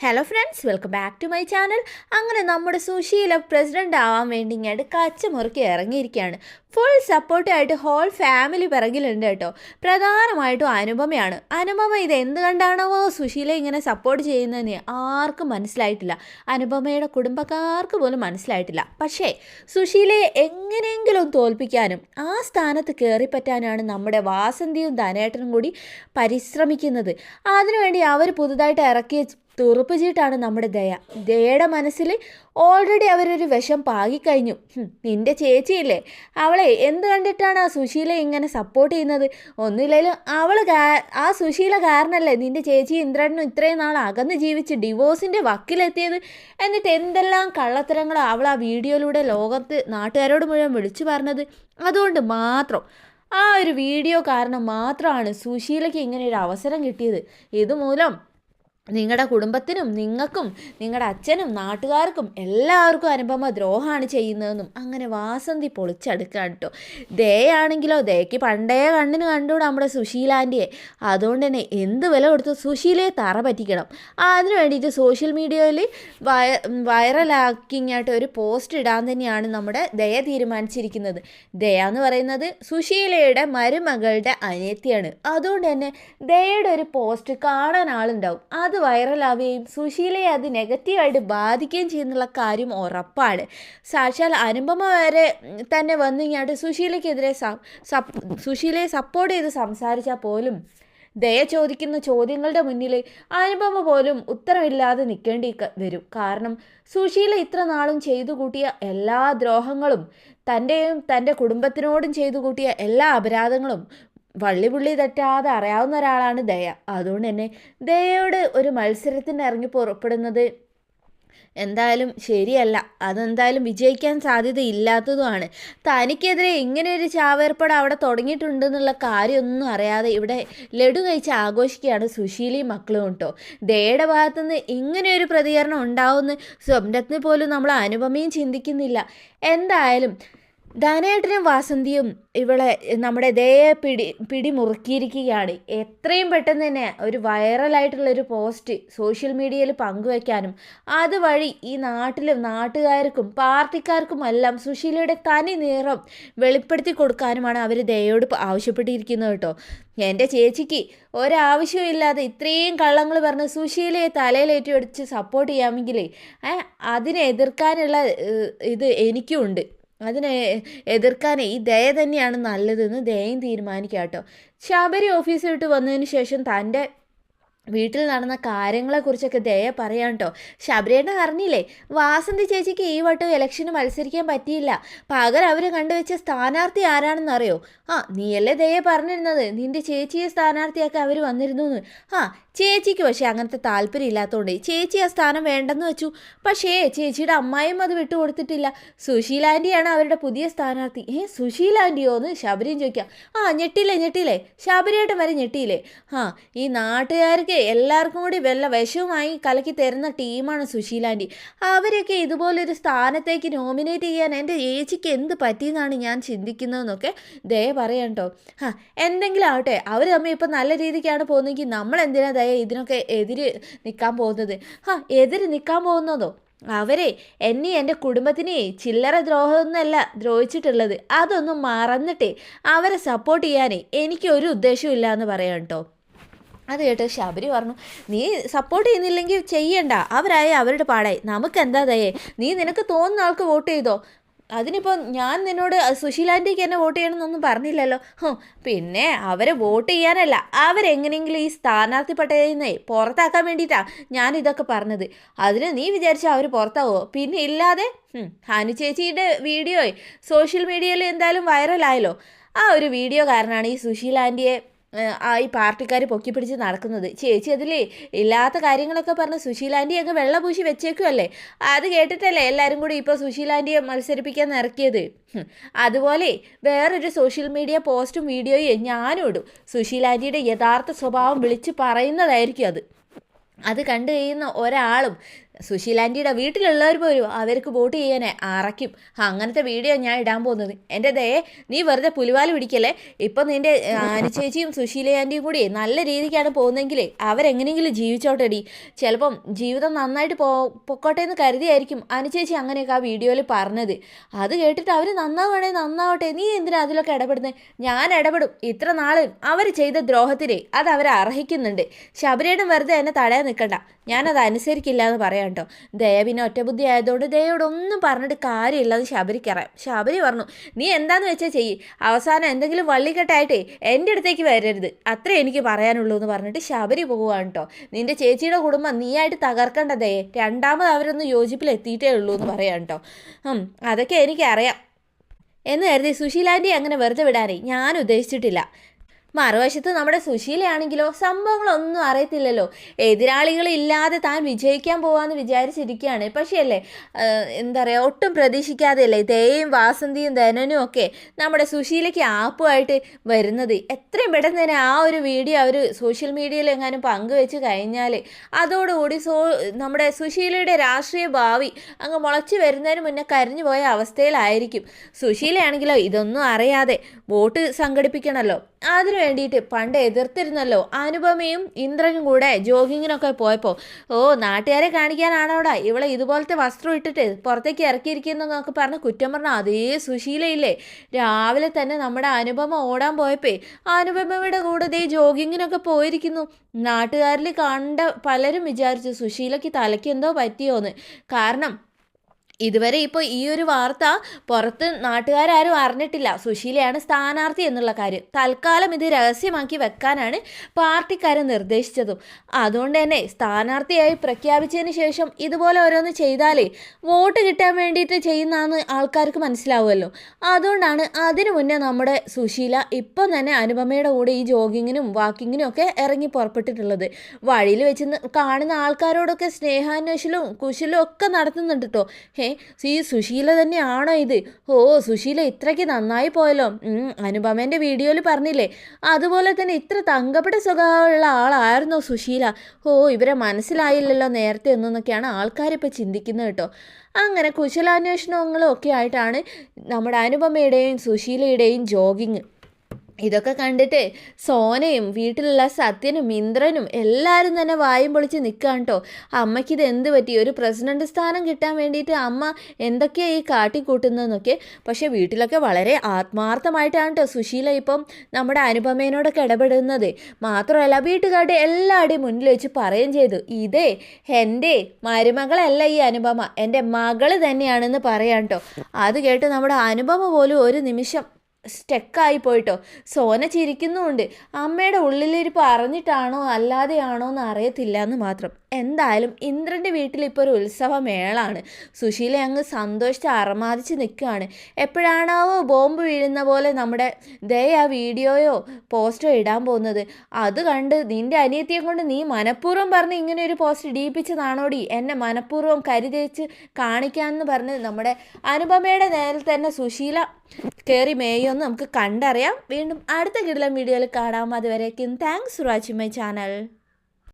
Hello friends welcome back to my channel അങ്ങനെ നമ്മുടെ Susheela president ആവാൻ വേണ്ടി ഇങ്ങോട്ട് കച്ചമുറുക്കി ഇറങ്ങിയിരിക്കുകയാണ്. ഫുൾ സപ്പോർട്ടായിട്ട് ഹോൾ ഫാമിലി പിറകിലുണ്ട് കേട്ടോ. പ്രധാനമായിട്ടും അനുപമയാണ്. അനുപമ ഇത് എന്ത് കണ്ടാണോ സുശീല ഇങ്ങനെ സപ്പോർട്ട് ചെയ്യുന്നതെന്ന് ആർക്കും മനസ്സിലായിട്ടില്ല. അനുപമയുടെ കുടുംബക്കാർക്ക് പോലും മനസ്സിലായിട്ടില്ല. പക്ഷേ സുശീലയെ എങ്ങനെയെങ്കിലും തോൽപ്പിക്കാനും ആ സ്ഥാനത്ത് കയറിപ്പറ്റാനാണ് നമ്മുടെ വാസന്തിയും ധനേട്ടനും കൂടി പരിശ്രമിക്കുന്നത്. അതിനുവേണ്ടി അവർ പുതുതായിട്ട് ഇറക്കിയ തുറുപ്പ് ചീട്ടാണ് നമ്മുടെ ദയ. ദയയുടെ മനസ്സിൽ ഓൾറെഡി അവരൊരു വിഷം പാകിക്കഴിഞ്ഞു. നിന്റെ ചേച്ചിയില്ലേ? അവളെ എന്ത് കണ്ടിട്ടാണ് ആ സുശീല ഇങ്ങനെ സപ്പോർട്ട് ചെയ്യുന്നത്? ഒന്നുമില്ലെങ്കിലും അവൾ ആ സുശീല കാരണല്ലേ നിന്റെ ചേച്ചി ഇന്ദ്രനും ഇത്രയും നാൾ അകന്ന് ജീവിച്ച് ഡിവോഴ്സിന്റെ വക്കിലെത്തിയത്? എന്നിട്ട് എന്തെല്ലാം കള്ളത്തരങ്ങളോ അവൾ ആ വീഡിയോയിലൂടെ ലോകത്ത് നാട്ടുകാരോട് മുഴുവൻ വിളിച്ചു പറഞ്ഞത്? അതുകൊണ്ട് മാത്രം. ആ ഒരു വീഡിയോ കാരണം മാത്രമാണ് സുശീലയ്ക്ക് ഇങ്ങനെ ഒരു അവസരം കിട്ടിയത്. ഇതുമൂലം നിങ്ങളുടെ കുടുംബത്തിനും നിങ്ങൾക്കും നിങ്ങളുടെ അച്ഛനും നാട്ടുകാർക്കും എല്ലാവർക്കും അനുപമ ദ്രോഹമാണ് ചെയ്യുന്നതെന്നും അങ്ങനെ വാസന്തി പൊളിച്ചെടുക്കുകയാണ് കേട്ടോ ദയാണെങ്കിലോ ദയക്ക് പണ്ടേ കണ്ണിന് കണ്ടുകൂടെ നമ്മുടെ സുശീലാന്റിയെ അതുകൊണ്ട് തന്നെ എന്ത് വില കൊടുത്തു സുശീലയെ തറ പറ്റിക്കണം. അതിന് വേണ്ടിയിട്ട് സോഷ്യൽ മീഡിയയിൽ വയ വൈറലാക്കിങ്ങായിട്ട് ഒരു പോസ്റ്റ് ഇടാൻ തന്നെയാണ് നമ്മുടെ ദയ തീരുമാനിച്ചിരിക്കുന്നത്. ദയ എന്ന് പറയുന്നത് സുശീലയുടെ മരുമകളുടെ അനിയത്തിയാണ്. അതുകൊണ്ട് തന്നെ ദയയുടെ ഒരു പോസ്റ്റ് കാണാൻ ആളുണ്ടാവും. അത് വൈറലാവുകയും സുശീലയെ അത് നെഗറ്റീവായിട്ട് ബാധിക്കുകയും ചെയ്യുന്നുള്ള കാര്യം ഉറപ്പാണ്. സാക്ഷാൽ അനുപമ വരെ തന്നെ വന്നു കഴിഞ്ഞാൽ സുശീലയ്ക്കെതിരെ സുശീലയെ സപ്പോർട്ട് ചെയ്ത് സംസാരിച്ചാൽ പോലും ദയ ചോദിക്കുന്ന ചോദ്യങ്ങളുടെ മുന്നിൽ അനുപമ പോലും ഉത്തരമില്ലാതെ നിൽക്കേണ്ടി വരും. കാരണം സുശീല ഇത്ര നാളും ചെയ്തു കൂട്ടിയ എല്ലാ ദ്രോഹങ്ങളും തന്റെയും തന്റെ കുടുംബത്തിനോടും ചെയ്തു കൂട്ടിയ എല്ലാ അപരാധങ്ങളും വള്ളിപുള്ളി തട്ടാതെ അറിയാവുന്ന ഒരാളാണ് ദയ. അതുകൊണ്ട് തന്നെ ദയയോട് ഒരു മത്സരത്തിന് ഇറങ്ങി പുറപ്പെടുന്നത് എന്തായാലും ശരിയല്ല. അതെന്തായാലും വിജയിക്കാൻ സാധ്യത ഇല്ലാത്തതുമാണ്. തനിക്കെതിരെ ഇങ്ങനെ ഒരു ചാവേർപ്പട അവിടെ തുടങ്ങിയിട്ടുണ്ടെന്നുള്ള കാര്യമൊന്നും അറിയാതെ ഇവിടെ ലഡു കഴിച്ച് ആഘോഷിക്കുകയാണ് സുശീലയും മക്കളും കേട്ടോ. ദയയുടെ ഭാഗത്തുനിന്ന് ഇങ്ങനെ ഒരു പ്രതികരണം ഉണ്ടാവുമെന്ന് സ്വപ്നത്തിന് പോലും നമ്മൾ അനുപമയും ചിന്തിക്കുന്നില്ല. എന്തായാലും ധനേട്ടനും വാസന്തിയും ഇവളെ നമ്മുടെ ദയെ പിടി പിടിമുറുക്കിയിരിക്കുകയാണ്. എത്രയും പെട്ടെന്ന് തന്നെ ഒരു വൈറലായിട്ടുള്ളൊരു പോസ്റ്റ് സോഷ്യൽ മീഡിയയിൽ പങ്കുവയ്ക്കാനും അതുവഴി ഈ നാട്ടിലും നാട്ടുകാർക്കും പാർട്ടിക്കാർക്കും എല്ലാം സുശീലയുടെ തനി നിറം വെളിപ്പെടുത്തി കൊടുക്കാനുമാണ് അവർ ദയോട് ആവശ്യപ്പെട്ടിരിക്കുന്നത് കേട്ടോ. എന്റെ ചേച്ചിക്ക് ഒരാവശ്യമില്ലാതെ ഇത്രയും കള്ളങ്ങൾ പറഞ്ഞ് സുശീലയെ തലയിലേറ്റി അടിച്ച് സപ്പോർട്ട് ചെയ്യാമെങ്കിലേ അതിനെ എതിർക്കാനുള്ള ഇത് എനിക്കും ഉണ്ട് അതിനെ എതിർക്കാൻ ഈ ദയ തന്നെയാണ് നല്ലതെന്ന് ദയയും തീരുമാനിക്കുക കേട്ടോ ശബരി ഓഫീസിൽ വിട്ട് വന്നതിന് ശേഷം തന്റെ വീട്ടിൽ നടന്ന കാര്യങ്ങളെക്കുറിച്ചൊക്കെ ദയ പറയാം കേട്ടോ ശബരിയേട്ടൻ അറിഞ്ഞില്ലേ? വാസന്തി ചേച്ചിക്ക് ഈ വട്ടം ഇലക്ഷന് മത്സരിക്കാൻ പറ്റിയില്ല. പകരം അവർ കണ്ടുവച്ച സ്ഥാനാർത്ഥി ആരാണെന്ന് അറിയോ ആ നീയല്ലേ ദയ പറഞ്ഞിരുന്നത്? നിന്റെ ചേച്ചിയെ സ്ഥാനാർത്ഥിയാക്കി അവർ വന്നിരുന്നു എന്ന്. ആ ചേച്ചിക്ക് പക്ഷേ അങ്ങനത്തെ താല്പര്യം ഇല്ലാത്തതുകൊണ്ട് ചേച്ചി ആ സ്ഥാനം വേണ്ടെന്ന് വെച്ചു. പക്ഷേ ചേച്ചിയുടെ അമ്മായും അത് വിട്ടുകൊടുത്തിട്ടില്ല സുശീലാന്റിയാണ് അവരുടെ പുതിയ സ്ഥാനാർത്ഥി. ഏ സുശീലാന്റിയോ എന്ന് ശബരിയും ചോദിക്കാം ആ ഞെട്ടിയില്ലേ ഞെട്ടിയില്ലേ ശബരിയായിട്ട് വരെ ഞെട്ടിയില്ലേ? ആ ഈ നാട്ടുകാർക്ക് എല്ലാവർക്കും കൂടി വല്ല വിഷവുമായി കലക്കി തരുന്ന ടീമാണ് സുശീലാന്റി അവരൊക്കെ ഇതുപോലൊരു സ്ഥാനത്തേക്ക് നോമിനേറ്റ് ചെയ്യാൻ എന്റെ ചേച്ചിക്ക് എന്ത് പറ്റിയെന്നാണ് ഞാൻ ചിന്തിക്കുന്നതെന്നൊക്കെ ദയ പറയാം കേട്ടോ ആ എന്തെങ്കിലും ആവട്ടെ. അവർ തമ്മിൽ ഇപ്പം നല്ല രീതിക്കാണ് പോകുന്നതെങ്കിൽ നമ്മൾ എന്തിനാ ദയ ഇതിനൊക്കെ എതിര് നിൽക്കാൻ പോകുന്നത്. ആ എതിര് നിൽക്കാൻ പോകുന്നതോ? അവരെ എന്നെ എന്റെ കുടുംബത്തിനെ ചില്ലറ ദ്രോഹമൊന്നുമല്ല ദ്രോഹിച്ചിട്ടുള്ളത്. അതൊന്നും മറന്നിട്ടേ അവരെ സപ്പോർട്ട് ചെയ്യാനേ എനിക്ക് ഒരു ഉദ്ദേശവും ഇല്ല എന്ന് പറയാം കേട്ടോ. അത് കേട്ട് ശബരി പറഞ്ഞു നീ സപ്പോർട്ട് ചെയ്യുന്നില്ലെങ്കിൽ ചെയ്യണ്ട. അവരായ അവരുടെ പാടായി. നമുക്ക് എന്താ ദയേ? നീ നിനക്ക് തോന്നുന്ന ആൾക്ക് വോട്ട് ചെയ്തോ? അതിനിപ്പോൾ ഞാൻ നിന്നോട് സുശീലാന്റിക്ക് എന്നെ വോട്ട് ചെയ്യണമെന്നൊന്നും പറഞ്ഞില്ലല്ലോ. പിന്നെ അവരെ വോട്ട് ചെയ്യാനല്ല അവരെങ്ങനെയെങ്കിലും ഈ സ്ഥാനാർത്ഥി പട്ടികയിൽ നിന്നേ പുറത്താക്കാൻ വേണ്ടിയിട്ടാണ് ഞാൻ ഇതൊക്കെ പറഞ്ഞത്. അതിന് നീ വിചാരിച്ചാൽ അവർ പുറത്താവോ? പിന്നെ ഇല്ലാതെ ഹാനു ചേച്ചിയുടെ വീഡിയോയെ സോഷ്യൽ മീഡിയയിൽ എന്തായാലും വൈറലായല്ലോ. ആ ഒരു വീഡിയോ കാരണമാണ് ഈ സുശീലാന്റിയെ ആ ഈ പാർട്ടിക്കാർ പൊക്കി പിടിച്ച് നടക്കുന്നത്. ചേച്ചി അതിലേ ഇല്ലാത്ത കാര്യങ്ങളൊക്കെ പറഞ്ഞ് സുശീലാന്റി അങ്ങ് വെള്ളപൂശി വെച്ചേക്കുമല്ലേ അത് കേട്ടിട്ടല്ലേ എല്ലാവരും കൂടി ഇപ്പോൾ സുശീലാന്റിയെ മത്സരിപ്പിക്കാൻ ഇറക്കിയത്? അതുപോലെ വേറൊരു സോഷ്യൽ മീഡിയ പോസ്റ്റും വീഡിയോയും ഞാനും ഇടും. സുശീലാന്റിയുടെ യഥാർത്ഥ സ്വഭാവം വിളിച്ച് പറയുന്നതായിരിക്കും അത്. അത് കണ്ടു കഴിയുന്ന ഒരാളും സുശീലാന്റിയുടെ വീട്ടിലുള്ളവർ പോലും അവർക്ക് വോട്ട് ചെയ്യാനെ അറയ്ക്കും. അങ്ങനത്തെ വീഡിയോ ഞാൻ ഇടാൻ പോകുന്നത്. എന്റെ ദയെ നീ വെറുതെ പുലിവാൽ പിടിക്കല്ലേ? ഇപ്പം നിന്റെ അനുചേച്ചിയും സുശീല ആന്റിയും കൂടി നല്ല രീതിക്കാണ് പോകുന്നതെങ്കിലേ അവരെങ്ങനെയെങ്കിലും ജീവിച്ചോട്ടെടി. ചിലപ്പം ജീവിതം നന്നായിട്ട് പോ പൊക്കോട്ടെ എന്ന് കരുതിയായിരിക്കും അനുചേച്ചി അങ്ങനെയൊക്കെ ആ വീഡിയോയിൽ പറഞ്ഞത്. അത് കേട്ടിട്ട് അവർ നന്നാവണേ നന്നാവട്ടെ. നീ എന്തിനാ അതിലൊക്കെ ഇടപെടുന്നത് ഞാൻ ഇടപെടും. ഇത്ര നാൾ അവർ ചെയ്ത ദ്രോഹത്തിനെ അത് അവരെ അർഹിക്കുന്നുണ്ട്. ശബരിയുടെ വെറുതെ എന്നെ തടയാൻ നിൽക്കണ്ട. ഞാനത് അനുസരിക്കില്ല എന്ന് പറയാം കേട്ടോ. ദയ പിന്നെ ഒറ്റബുദ്ധി ആയതുകൊണ്ട് ദയോടൊന്നും പറഞ്ഞിട്ട് കാര്യമില്ലെന്ന് ശബരിക്കറിയാം ശബരി പറഞ്ഞു. നീ എന്താന്ന് വെച്ചാൽ ചെയ്യ്. അവസാനം എന്തെങ്കിലും വള്ളിക്കെട്ടായിട്ടേ എന്റെ അടുത്തേക്ക് വരരുത്. അത്രേ എനിക്ക് പറയാനുള്ളൂ എന്ന് പറഞ്ഞിട്ട് ശബരി പോവുകയാണ് കേട്ടോ. നിന്റെ ചേച്ചിയുടെ കുടുംബം നീയായിട്ട് തകർക്കേണ്ട ദയെ. രണ്ടാമത് അവരൊന്ന് യോജിപ്പിൽ എത്തിയിട്ടേ ഉള്ളൂ എന്ന് പറയാം കേട്ടോ. അതൊക്കെ എനിക്കറിയാം. എന്ന് കരുതി സുശീലാന്റെ അങ്ങനെ വെറുതെ വിടാനേ. ഞാൻ ഉദ്ദേശിച്ചിട്ടില്ല. മറുവശത്ത് നമ്മുടെ സുശീലയാണെങ്കിലോ സംഭവങ്ങളൊന്നും അറിയത്തില്ലല്ലോ. എതിരാളികളില്ലാതെ താൻ വിജയിക്കാൻ പോവാന്ന് വിചാരിച്ചിരിക്കുകയാണ്. പക്ഷേ അല്ലേ എന്താ പറയുക ഒട്ടും പ്രതീക്ഷിക്കാതെയല്ലേ തേയും വാസന്തിയും ധനനും ഒക്കെ നമ്മുടെ സുശീലയ്ക്ക് ആപ്പുമായിട്ട് വരുന്നത്. എത്രയും പെട്ടെന്ന് തന്നെ ആ ഒരു വീഡിയോ അവർ സോഷ്യൽ മീഡിയയിൽ എങ്ങാനും പങ്കുവെച്ച് കഴിഞ്ഞാൽ അതോടുകൂടി സോ നമ്മുടെ സുശീലയുടെ രാഷ്ട്രീയ ഭാവി അങ്ങ് മുളച്ചു വരുന്നതിന് മുന്നേ കരഞ്ഞു പോയ അവസ്ഥയിലായിരിക്കും. സുശീലയാണെങ്കിലോ ഇതൊന്നും അറിയാതെ വോട്ട് സംഘടിപ്പിക്കണമല്ലോ അതിനു വേണ്ടിയിട്ട് പണ്ട് എതിർത്തിരുന്നല്ലോ. അനുപമയും ഇന്ദ്രനും കൂടെ ജോഗിങ്ങിനൊക്കെ പോയപ്പോൾ ഓ നാട്ടുകാരെ കാണിക്കാനാണോടാ ഇവളെ ഇതുപോലത്തെ വസ്ത്രം ഇട്ടിട്ട് പുറത്തേക്ക് ഇറക്കിയിരിക്കുന്നൊക്കെ പറഞ്ഞ് കുറ്റം പറഞ്ഞ അതേ സുശീലയില്ലേ. രാവിലെ തന്നെ നമ്മുടെ അനുപമ ഓടാൻ പോയപ്പോ അനുപമയുടെ കൂടെ ദേ ജോഗിങ്ങിനൊക്കെ പോയിരിക്കുന്നു. നാട്ടുകാരിൽ കണ്ട പലരും വിചാരിച്ചു സുശീലയ്ക്ക് തലയ്ക്ക് എന്തോ പറ്റിയോന്ന്. കാരണം ഇതുവരെ ഇപ്പോൾ ഈ ഒരു വാർത്ത പുറത്ത് നാട്ടുകാരും അറിഞ്ഞിട്ടില്ല. സുശീലയാണ് സ്ഥാനാർത്ഥി എന്നുള്ള കാര്യം. തൽക്കാലം ഇത് രഹസ്യമാക്കി വെക്കാനാണ് പാർട്ടിക്കാരെ നിർദ്ദേശിച്ചതും. അതുകൊണ്ട് തന്നെ സ്ഥാനാർത്ഥിയായി പ്രഖ്യാപിച്ചതിന് ശേഷം ഇതുപോലെ ഓരോന്ന് ചെയ്താലേ വോട്ട് കിട്ടാൻ വേണ്ടിയിട്ട് ചെയ്യുന്നതെന്ന് ആൾക്കാർക്ക് മനസ്സിലാവുമല്ലോ. അതുകൊണ്ടാണ് അതിനു മുന്നേ നമ്മുടെ സുശീല ഇപ്പം തന്നെ അനുപമയുടെ കൂടെ ഈ ജോഗിങ്ങിനും വാക്കിങ്ങിനും ഒക്കെ ഇറങ്ങി പുറപ്പെട്ടിട്ടുള്ളത്. വഴിയിൽ വെച്ച് കാണുന്ന ആൾക്കാരോടൊക്കെ സ്നേഹാന്വേഷണവും കുശലും ഒക്കെ നടത്തുന്നുണ്ട് കേട്ടോ ഈ സുശീല തന്നെയാണോ ഇത്? ഓ സുശീല ഇത്രയ്ക്ക് നന്നായി പോയല്ലോ. അനുപമേന്റെ വീഡിയോയിൽ പറഞ്ഞില്ലേ? അതുപോലെ തന്നെ ഇത്ര തങ്കപ്പെട്ട സ്വഭാവമുള്ള ആളായിരുന്നോ സുശീല. ഓ ഇവരെ മനസ്സിലായില്ലല്ലോ നേരത്തെ എന്നൊക്കെയാണ് ആൾക്കാരിപ്പോൾ ചിന്തിക്കുന്നത് കേട്ടോ. അങ്ങനെ കുശലാന്വേഷണങ്ങളും ഒക്കെ ആയിട്ടാണ് നമ്മുടെ അനുപമയുടെയും സുശീലയുടെയും ജോഗിങ്. ഇതൊക്കെ കണ്ടിട്ട് സോനയും വീട്ടിലുള്ള സത്യനും ഇന്ദ്രനും എല്ലാവരും തന്നെ വായും പൊളിച്ച് നിൽക്കുകയാണ് കേട്ടോ അമ്മയ്ക്ക് ഇത് എന്ത് പറ്റി? ഒരു പ്രസിഡന്റ് സ്ഥാനം കിട്ടാൻ വേണ്ടിയിട്ട് അമ്മ എന്തൊക്കെയാണ് ഈ കാട്ടിക്കൂട്ടുന്നതെന്നൊക്കെ. പക്ഷേ വീട്ടിലൊക്കെ വളരെ ആത്മാർത്ഥമായിട്ടാണ് കേട്ടോ സുശീല ഇപ്പം നമ്മുടെ അനുപമേനോടൊക്കെ ഇടപെടുന്നത്. മാത്രമല്ല വീട്ടുകാരുടെ എല്ലാവരുടെയും മുന്നിൽ വെച്ച് പറയുകയും ചെയ്തു. ഇതേ എന്റെ മരുമകളല്ല ഈ അനുപമ. എന്റെ മകൾ തന്നെയാണെന്ന് പറയാം കേട്ടോ അത് കേട്ട് നമ്മുടെ അനുപമ പോലും ഒരു നിമിഷം സ്റ്റെക്കായി പോയിട്ടോ. സോന ചിരിക്കുന്നുമുണ്ട്. അമ്മയുടെ ഉള്ളിലിരിപ്പ് അറിഞ്ഞിട്ടാണോ അല്ലാതെയാണോ എന്ന് അറിയത്തില്ല എന്ന് മാത്രം. എന്തായാലും ഇന്ദ്രന്റെ വീട്ടിൽ ഇപ്പോൾ ഒരു ഉത്സവമേളാണ്. സുശീല അങ്ങ് സന്തോഷിച്ച് അറമാദിച്ച് നിൽക്കുകയാണ് എപ്പോഴാണാവോ ബോംബ് വീഴുന്ന പോലെ നമ്മുടെ ദേ ആ വീഡിയോയോ പോസ്റ്റോ ഇടാൻ പോകുന്നത്. അത് കണ്ട് നിന്റെ അനിയത്തിയെ കൊണ്ട് നീ മനഃപൂർവം പറഞ്ഞ് ഇങ്ങനെ ഒരു പോസ്റ്റ് ഇടിയിപ്പിച്ചതാണോടി? എന്നെ മനഃപൂർവം കരുതേച്ച് കാണിക്കാമെന്ന് പറഞ്ഞ് നമ്മുടെ അനുപമയുടെ നേരിൽ തന്നെ സുശീല കയറി മേയൊന്ന് നമുക്ക് കണ്ടറിയാം. വീണ്ടും അടുത്ത കിടലം വീഡിയോയിൽ കാണാം. അതുവരേക്കും thanks for watching my channel